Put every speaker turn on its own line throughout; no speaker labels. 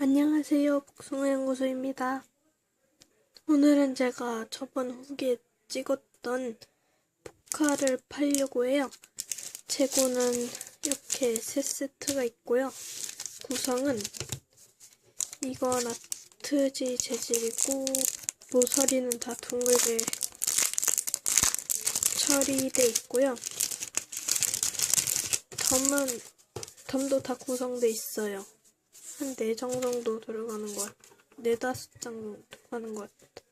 안녕하세요. 복숭아 연구소입니다. 오늘은 제가 저번 후기에 찍었던 포카를 팔려고 해요. 재고는 이렇게 세 세트가 있고요. 구성은 이건 아트지 재질이고 모서리는 다 둥글게 처리돼 있고요. 덤은 덤도 다 구성돼 있어요. 한 4장 정도 들어가는 것 같, 4, 5장 정도 들어가는 것 같아.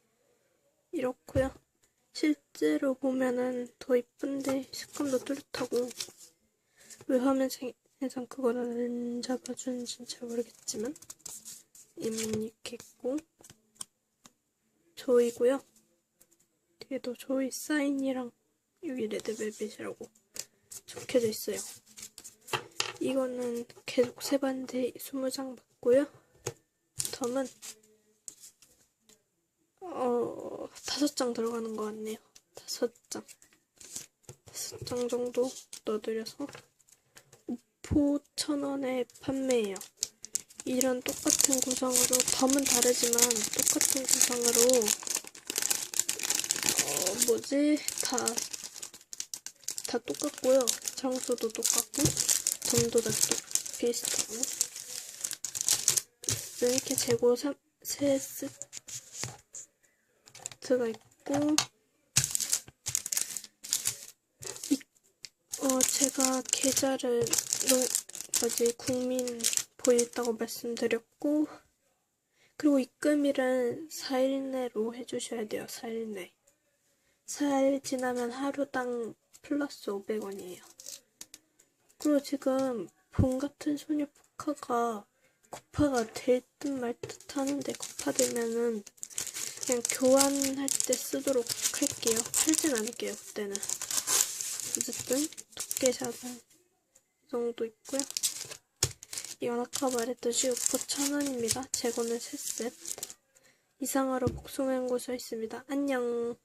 이렇고요. 실제로 보면은 더 이쁜데 색감도 뚜렷하고 왜 화면에선 그걸 안 잡아주는지는 잘 모르겠지만 이문 이렇게 있고 조이고요. 뒤에도 조이 사인이랑 여기 레드벨벳이라고 적혀져 있어요. 이거는 계속 세반대 20장 받고요. 덤은 어 다섯 장 들어가는 것 같네요. 다섯 장, 다섯 장 정도 넣어드려서 5포 천 원에 판매해요. 이런 똑같은 구성으로 덤은 다르지만 똑같은 구성으로 어 뭐지 다 다 똑같고요. 장수도 똑같고 점도 다 똑- 비슷하고 이렇게 재고 3, 세 세트가 있고 이, 어 제가 계좌를 너 뭐지 국민 보였다고 말씀드렸고 그리고 입금일은 4일 내로 해주셔야 돼요 4일 내. 4일 지나면 하루당 플러스 500원이에요 그리고 지금 봄 같은 소녀 포카가 코파가 될 듯 말 듯 하는데 코파 되면은 그냥 교환할 때 쓰도록 할게요. 팔진 않을게요, 그때는. 어쨌든 두께샷은 이 정도 있고요. 이건 아까 말했듯이 6포 천원입니다. 재고는 3셋. 이상으로 복숭아연구소 있습니다. 안녕.